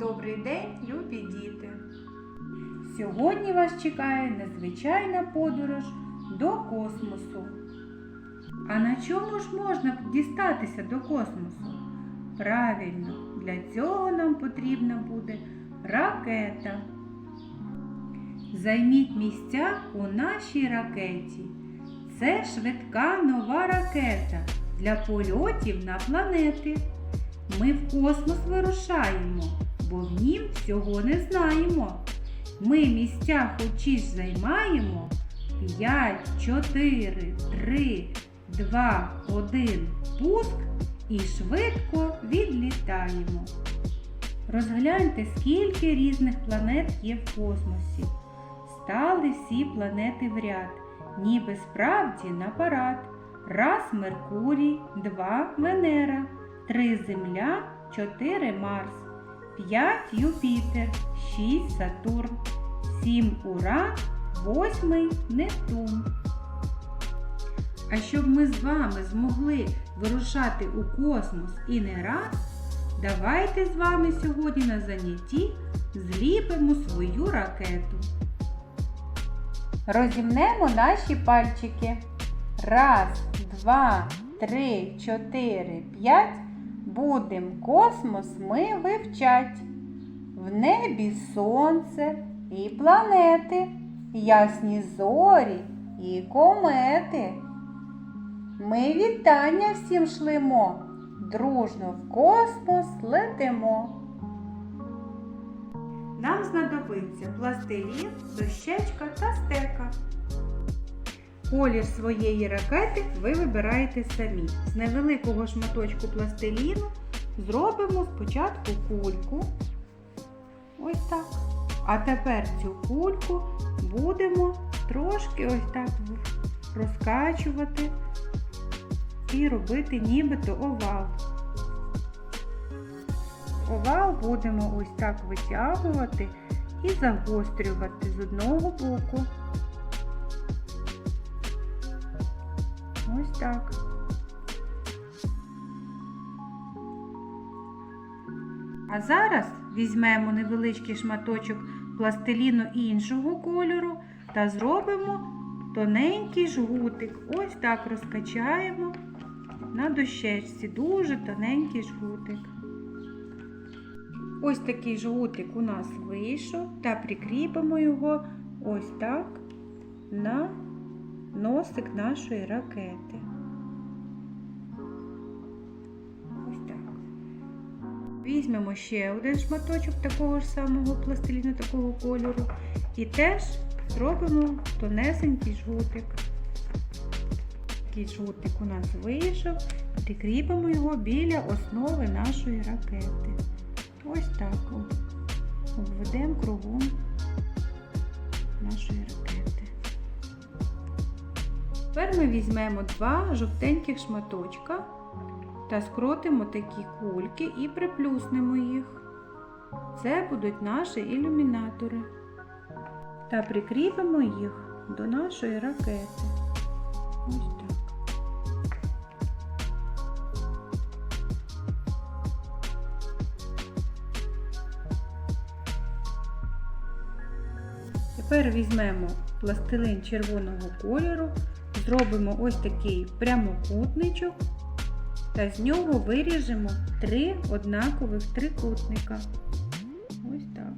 Добрий день, любі діти! Сьогодні вас чекає незвичайна подорож до космосу. А на чому ж можна дістатися до космосу? Правильно, для цього нам потрібна буде ракета. Займіть місця у нашій ракеті. Це швидка нова ракета для польотів на планети. Ми в космос вирушаємо, бо в нім всього не знаємо. Ми місця хочі ж займаємо 5, 4, 3, 2, 1 пуск і швидко відлітаємо. Розгляньте, скільки різних планет є в космосі. Стали всі планети в ряд, ніби справді на парад. Раз Меркурій, два Венера, три Земля, чотири Марс, п'ять Юпітер, шість Сатурн, сім Уран, восьмий Нептун. А щоб ми з вами змогли вирушати у космос і не раз, давайте з вами сьогодні на занятті зліпимо свою ракету. Розімнемо наші пальчики. Раз, два, три, чотири, п'ять. Будем космос ми вивчать. В небі сонце і планети, ясні зорі і комети. Ми вітання всім шлемо, дружно в космос летимо. Нам знадобиться пластилін, дощечка та стека. Колір своєї ракети ви вибираєте самі. З невеликого шматочку пластиліну зробимо спочатку кульку. Ось так. А тепер цю кульку будемо трошки ось так розкачувати і робити нібито овал. Овал будемо ось так витягувати і загострювати з одного боку. Ось так. А зараз візьмемо невеличкий шматочок пластиліну іншого кольору та зробимо тоненький жгутик. Ось так розкачаємо на дощечці. Дуже тоненький жгутик. Ось такий жгутик у нас вийшов та прикріпимо його ось так на носик нашої ракети. Ось так. Візьмемо ще один шматочок такого ж самого пластиліну, такого кольору. І теж зробимо тонесенький жгутик. Такий жгутик у нас вийшов. Прикріпимо його біля основи нашої ракети. Ось так обведемо кругом Тепер ми візьмемо два жовтеньких шматочка та скротимо такі кульки і приплюснемо їх. Це будуть наші ілюмінатори. Та прикріпимо їх до нашої ракети. Ось так. Тепер візьмемо пластилин червоного кольору, зробимо ось такий прямокутничок та з нього виріжемо три однакових трикутника. Ось так.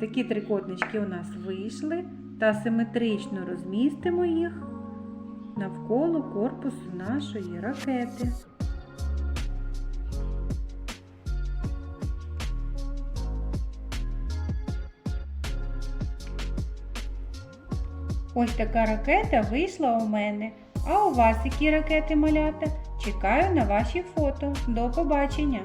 Такі трикутнички у нас вийшли та симетрично розмістимо їх навколо корпусу нашої ракети. Ось така ракета вийшла у мене. А у вас які ракети малята? Чекаю на ваші фото. До побачення!